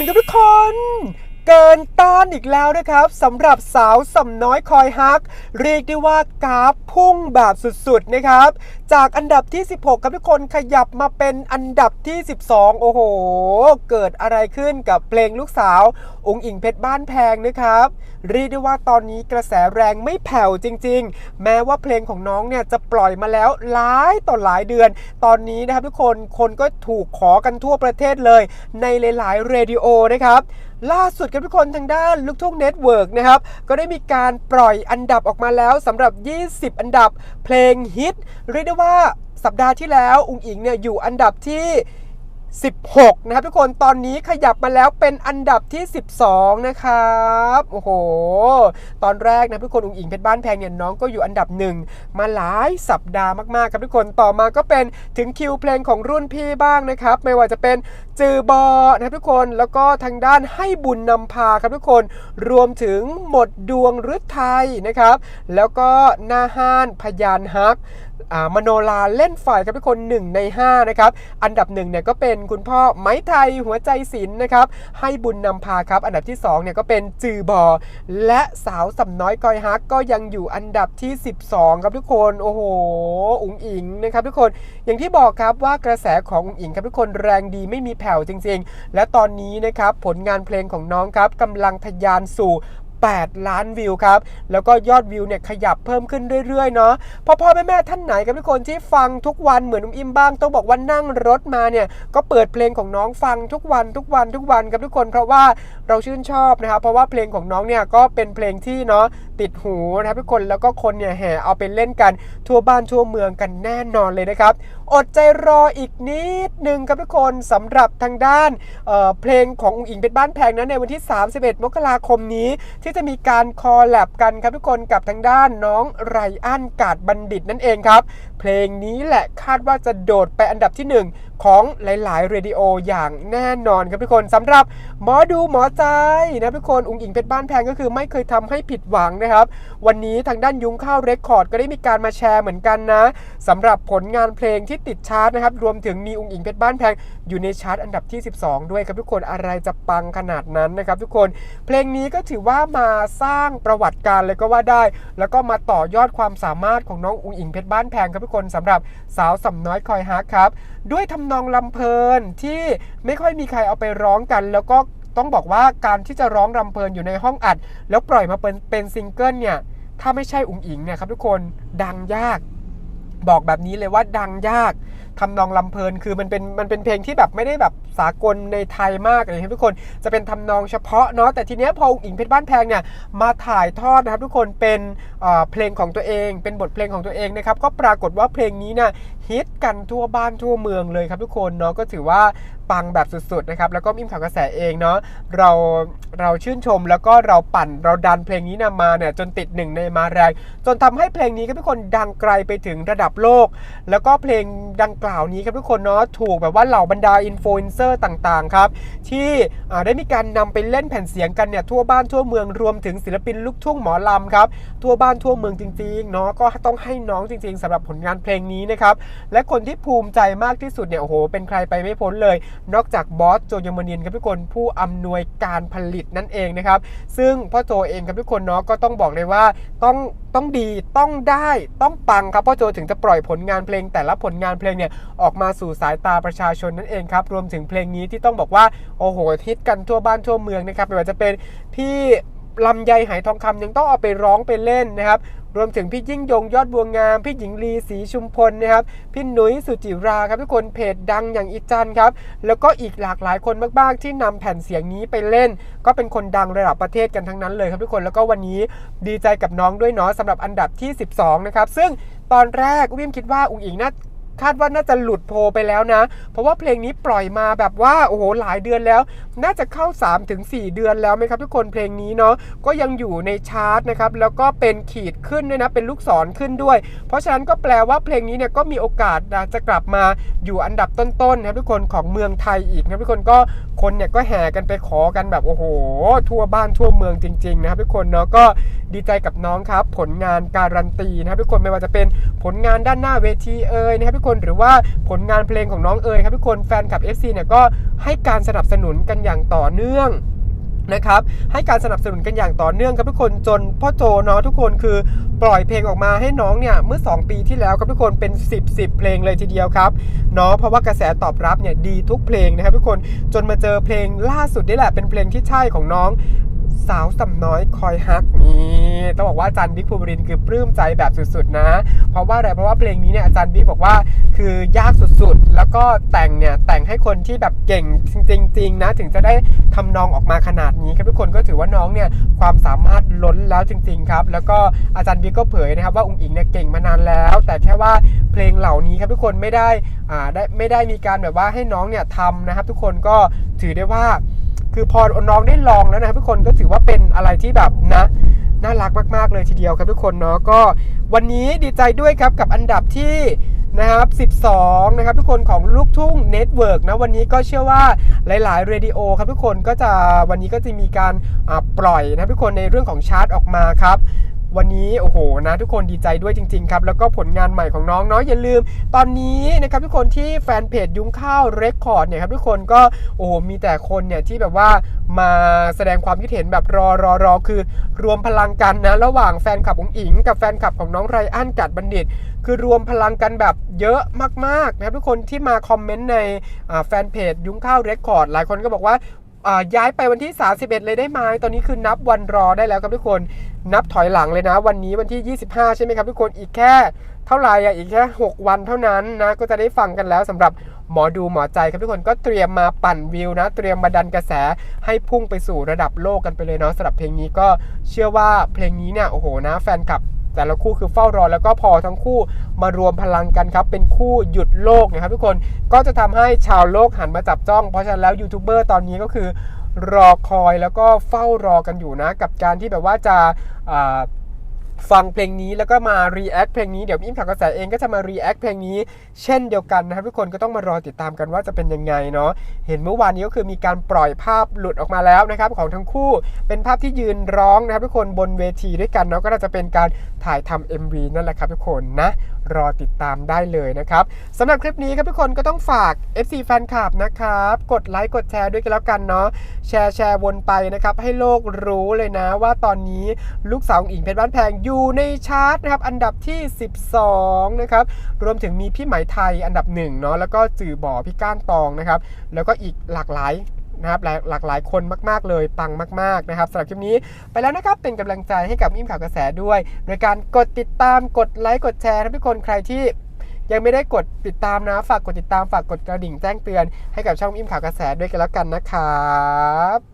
นครับทุกคน เกินต้านอีกแล้วนะครับสำหรับสาวสำน้อยคอยฮัก เรียกได้ว่ากราฟพุ่งแบบสุดๆนะครับ จากอันดับที่ 16ครับทุกคนขยับมาเป็นอันดับที่ 12 โอ้โห เกิดอะไรขึ้นกับเพลงลูกสาว องค์อิงเพชรบ้านแพงนะครับ เรียกได้ว่าตอนนี้กระแสแรงไม่แผ่วจริง ๆ แม้ว่าเพลงของน้องเนี่ยจะปล่อยมาแล้วหลายต่อหลายเดือน ตอนนี้นะครับทุกคนคนก็ถูกขอกันทั่วประเทศเลย ในหลายๆเรดิโอนะครับ ล่าสุดครับทุกคนทางด้านลูกทุ่งเน็ตเวิร์กนะครับ ก็ได้มีการปล่อยอันดับออกมาแล้วสำหรับ 20 อันดับเพลงฮิต เรียกได้ว่าสัปดาห์ที่แล้ว อุงอิงเนี่ยอยู่อันดับที่ 16 นะครับทุกคนตอนนี้ขยับมาแล้วเป็นอันดับที่ 12 นะครับโอ้โห ตอนแรกนะทุกคนอุงอิงเพชรบ้านแพงเนี่ยน้องก็อยู่อันดับหนึ่งมาหลายสัปดาห์มากๆครับทุกคนต่อมาก็เป็นถึงคิวเพลงของรุ่นพี่บ้างนะครับ ไม่ว่าจะเป็นจือบอนะครับทุกคนแล้วก็ทางด้านให้บุญนำพาครับทุกคน รวมถึงหมดดวงฤทัยนะครับ แล้วก็หน้าห้านพยานฮักมโนลาเล่นฝ่ายครับทุกคน 1 ใน 5 นะครับ อันดับหนึ่งเนี่ยก็เป็นคุณพ่อไม้ไทยหัวใจศิลป์นะครับให้บุญนำพาครับอันดับที่2เนี่ยก็เป็นจือบอ และสาวสำน้อยกอยฮักก็ยังอยู่อันดับที่ 12 ครับทุกคนโอ้โหอุ๋งอิงนะครับทุกคนอย่างที่บอกครับว่ากระแสของอุ๋งอิงครับทุกคนแรงดีไม่มีแผ่วจริง ๆ และตอนนี้นะครับผลงานเพลงของน้องครับกำลังทะยานสู่ 8 ล้านวิวครับ แล้วก็ยอดวิวเนี่ยขยับเพิ่มขึ้นเรื่อยๆเนาะพ่อพ่อแม่แม่ท่านไหนครับทุกคนที่ฟังทุกวันเหมือนนุ่มอิมบ้างต้องบอกว่านั่งรถมาเนี่ยก็เปิดเพลงของน้องฟังทุกวันทุกวันทุกวันครับทุกคนเพราะว่าเราชื่นชอบนะครับเพราะว่าเพลงของน้องเนี่ยก็เป็นเพลงที่เนาะติดหูนะครับทุกคนแล้วก็คนเนี่ยแห่เอาไปเล่นกันทั่วบ้านทั่วเมืองกันแน่นอนเลยนะครับ อดใจรออีกนิดนึงครับทุกคนสำหรับทางด้านเเพลงของอุ๋งอิงเป็นบ้านแพงนะในวันที่ 31 มกราคมนี้ที่จะมีการคอลแลบกันครับทุกคนกับทางด้านน้องไรอันกาดบัณฑิตนั่นเองครับ เพลงนี้แหละคาดว่าจะโดดไปอันดับที่ 1 ของหลาย ๆ เรดิโออย่างแน่นอนครับทุกคนสำหรับหมอดูหมอใจนะทุกคนอุ๋งอิงเพชรบ้านแพงก็คือไม่เคยทำให้ผิดหวังนะครับ วันนี้ทางด้านยุ้งข้าวเรคคอร์ดก็ได้มีการมาแชร์เหมือนกันนะสำหรับผลงานเพลงที่ติดชาร์ตนะครับรวมถึงมีอุ๋งอิงเพชรบ้านแพงอยู่ในชาร์ตอันดับที่ 12 ด้วยครับทุกคนอะไรจะปังขนาดนั้นนะครับทุกคน เพลงนี้ก็ถือว่ามาาสร้างประวัติการเลยก็ว่าได้ แล้วก็มาต่อยอดความสามารถของน้องอุ๋งอิงเพชรบ้านแพงครับทุกคนสำหรับสาวสำน้อยคอยฮักครับ ด้วยทำนองลำเพลินที่ไม่ค่อยมีใครเอาไปร้องกัน แล้วก็ต้องบอกว่าการที่จะร้องรำเพลินอยู่ในห้องอัด แล้วปล่อยมาเป็นเป็นซิงเกิลเนี่ยถ้าไม่ใช่อุ๋งอิงเนี่ยครับทุกคนดังยาก บอกแบบนี้เลยว่าดังยาก ทำนองลำเพลินคือมันเป็นมันเป็นเพลงที่แบบไม่ได้แบบสากลในไทยมากเลยครับทุกคนจะเป็นทำนองเฉพาะเนาะแต่ทีเนี้ยพออุ๋งอิงเพชรบ้านแพงเนี่ยมาถ่ายทอดนะครับทุกคนเป็นเอ่อเพลงของตัวเอง เป็นบทเพลงของตัวเองนะครับก็ปรากฏว่าเพลงนี้นี่ยฮิตกันทั่วบ้านทั่วเมืองเลยครับทุกคนเนาะก็ถือว่าปังแบบสุดๆนะครับแล้วก็มิมข่าวกระแสเองเนาะเราเราชื่นชมแล้วก็เราปั่นเราดันเพลงนี้นำมาเนี่ยจนติดหนึ่งในมาแรง จนทำให้เพลงนี้ครับทุกคนดังไกลไปถึงระดับโลก แล้วก็เพลงดังกล่าวนี้ครับทุกคนเนาะถูกแบบว่าเหล่าบรรดาอินฟลูเอนเซอร์ต่างๆครับที่ได้มีการนำไปเล่นแผ่นเสียงกันเนี่ยทั่วบ้านทั่วเมืองรวมถึงศิลปินลูกทุ่งหมอลำครับทั่วบ้านทั่วเมืองจริงๆเนาะก็ต้องให้น้องจริง ๆสำหรับผลงานเพลงนี้นะครับและคนที่ภูมิใจมากที่สุดเนี่ยโอ้โหเป็นใครไปไม่พ้นเลย นอกจากบอสโจยมนีนครับทุกคนผู้อำนวยการผลิตนั่นเองนะครับซึ่งพ่อโจเองครับทุกคนเนาะก็ต้องบอกเลยว่าต้องต้องดีต้องได้ต้องปังครับพ่อโจถึงจะปล่อยผลงานเพลงแต่ละผลงานเพลงเนี่ยออกมาสู่สายตาประชาชนนั่นเองครับ รวมถึงเพลงนี้ที่ต้องบอกว่า โอ้โหฮิตกันทั่วบ้านทั่วเมืองนะครับไม่ว่าจะเป็นพี่ลำไยไหทองคำยังต้องเอาไปร้องไปเล่นนะครับรวมถึงพี่ยิ่งยงยอดบัวงาม พี่หญิงลีศรีชุมพลนะครับ พี่หนุ้ยสุจิราครับทุกคนเพจดังอย่างอีจันครับ แล้วก็อีกหลากหลายคนมากๆ ที่นำแผ่นเสียงนี้ไปเล่น ก็เป็นคนดังระดับประเทศกันทั้งนั้นเลยครับทุกคนแล้วก็วันนี้ดีใจกับน้องด้วยเนาะสำหรับอันดับที่ 12 นะครับ ซึ่งตอนแรกวิมคิดว่าอุ๋งอิงน่า คาดว่าน่าจะหลุดโพลไปแล้วนะ เพราะว่าเพลงนี้ปล่อยมาแบบว่าโอ้โหหลายเดือนแล้ว น่าจะเข้า 3-4 เดือนแล้วไหมครับทุกคนเพลงนี้เนาะก็ยังอยู่ในชาร์ตนะครับแล้วก็เป็นขีดขึ้นด้วยนะเป็นลูกศรขึ้นด้วย เพราะฉะนั้นก็แปลว่าเพลงนี้เนี่ยก็มีโอกาสจะกลับมาอยู่อันดับต้นๆนะครับทุกคนของเมืองไทยอีกนะทุกคนก็คนเนี่ยก็แห่กันไปขอกันแบบโอ้โห ทั่วบ้านทั่วเมืองจริงๆนะครับทุกคนเนาะก็ดีใจกับน้องครับ ผลงานการันตีนะครับทุกคนไม่ว่าจะเป็นผลงานด้านหน้าเวทีเอ่ยนะครับทุกคนคนหรือว่าผลงานเพลงของน้องเอ๋ยครับทุกคนแฟนคลับ FC เนี่ยก็ให้การสนับสนุนกันอย่างต่อเนื่องนะครับให้การสนับสนุนกันอย่างต่อเนื่องครับทุกคนจนพ่อโจเนาะทุกคนคือปล่อยเพลงออกมาให้น้องเนี่ยเมื่อ 2 ปีที่แล้วครับทุกคนเป็น 10 10 เพลงเลยทีเดียวครับเนาะเพราะว่ากระแสตอบรับเนี่ยดีทุกเพลงนะครับทุกคนจนมาเจอเพลงล่าสุดนี่แหละเป็นเพลงที่ใช่ของน้อง สาวสำน้อยคอยฮักนี่ต้องบอกว่าอาจารย์บิ๊กภูมิรินทร์คือปลื้มใจแบบสุดๆนะ เพราะว่าอะไรเพราะว่าเพลงนี้เนี่ยอาจารย์บิ๊กบอกว่าคือยากสุดๆ แล้วก็แต่งเนี่ยแต่งให้คนที่แบบเก่งจริง ๆ นะ ถึงจะได้ทำนองออกมาขนาดนี้ครับทุกคนก็ถือว่าน้องเนี่ยความสามารถล้นแล้วจริง ๆ ครับ แล้วก็อาจารย์บิ๊กก็เผยนะครับว่าองค์อิงเนี่ยเก่งมานานแล้ว แต่แค่ว่าเพลงเหล่านี้ครับทุกคนไม่ได้อ่าได้ไม่ได้มีการแบบว่าให้น้องเนี่ยทำนะครับ ทุกคนก็ถือได้ว่า คือพอน้องได้ลองแล้วนะครับทุกคนก็ถือว่าเป็นอะไรที่แบบนะน่ารักมากๆเลยทีเดียวครับทุกคนเนาะก็วันนี้ดีใจด้วยครับกับอันดับที่นะครับ 12 นะครับทุกคนของลูกทุ่งเน็ตเวิร์กนะวันนี้ก็เชื่อว่าหลาย ๆ เรดิโอครับทุกคนก็จะวันนี้ก็จะมีการปล่อยนะทุกคนในเรื่องของชาร์ตออกมาครับ วันนี้โอ้โหนะทุกคนดีใจด้วยจริง ๆ ครับ แล้วก็ผลงานใหม่ของน้องเนาะอย่าลืม ตอนนี้นะครับทุกคนที่แฟนเพจยุ้งข้าวเรคคอร์ดเนี่ยครับทุกคนก็โอ้โหมีแต่คนเนี่ยที่แบบว่ามาแสดงความคิดเห็นแบบรอรอรอคือรวมพลังกันนะระหว่างแฟนคลับของอิง กับแฟนคลับของน้องไรอันกัดบัณฑิต คือรวมพลังกันแบบเยอะมากๆนะครับทุกคนที่มาคอมเมนต์ในแฟนเพจยุ้งข้าวเรคคอร์ดหลายคนก็บอกว่า ย้ายไปวันที่ 31 เลยได้ไหมตอนนี้คือนับวันรอได้แล้วครับทุกคน นับถอยหลังเลยนะ วันนี้วันที่ 25 ใช่ไหมครับทุกคน อีกแค่เท่าไหร่อะ อีกแค่ 6 วันเท่านั้นนะ ก็จะได้ฟังกันแล้วสำหรับหมอดูหมอใจครับทุกคน ก็เตรียมมาปั่นวิวนะ เตรียมมาดันกระแสให้พุ่งไปสู่ระดับโลกกันไปเลยเนาะสำหรับเพลงนี้ก็เชื่อว่าเพลงนี้เนี่ย โอ้โห นะ แฟนคลับ แต่ละคู่คือเฝ้ารอแล้วก็พอทั้งคู่มารวมพลังกันครับ เป็นคู่หยุดโลกนะครับทุกคนก็จะทำให้ชาวโลกหันมาจับจ้อง เพราะฉะนั้นแล้วยูทูบเบอร์ตอนนี้ก็คือรอคอยแล้วก็เฝ้ารอกันอยู่นะ กับการที่แบบว่าจะ ฟังเพลงนี้แล้วก็มา react เพลงนี้เดี๋ยวอิมข่าวกระแสเองก็จะมา react เพลงนี้ เช่นเดียวกันนะครับทุกคนก็ต้องมารอติดตามกันว่าจะเป็นยังไงเนาะเห็นเมื่อวานนี้ก็คือมีการปล่อยภาพหลุดออกมาแล้วนะครับของทั้งคู่เป็นภาพที่ยืนร้องนะครับทุกคนบนเวทีด้วยกันเนาะก็จะเป็นการถ่ายทำ MV นั่นแหละครับทุกคนนะ รอติดตามได้เลยนะครับสำหรับคลิปนี้ครับทุกคนก็ต้องฝาก FC แฟนคลับนะครับ กดไลค์กดแชร์ด้วยกันแล้วกันเนาะแชร์แชร์วนไปนะครับ ให้โลกรู้เลยนะว่าตอนนี้ลูกสาวของอิงเพชรบ้านแพงอยู่ในชาร์ตนะครับอันดับที่ 12 นะครับ รวมถึงมีพี่ไหมไทยอันดับหนึ่งเนาะแล้วก็จือบ่อพี่ก้านตองนะครับ แล้วก็อีกหลากหลาย นะครับหลายหลากหลายคนมากๆเลยปังมากๆนะครับสำหรับคลิปนี้ไปแล้วนะครับเป็นกำลังใจให้กับอิมข่าวกระแสด้วย โดยการกดติดตามกดไลค์กดแชร์ทุกคนใครที่ยังไม่ได้กดติดตามนะ ฝากกดติดตามฝากกดกระดิ่งแจ้งเตือนให้กับช่องอิมข่าวกระแสด้วยกันแล้วกันนะครับ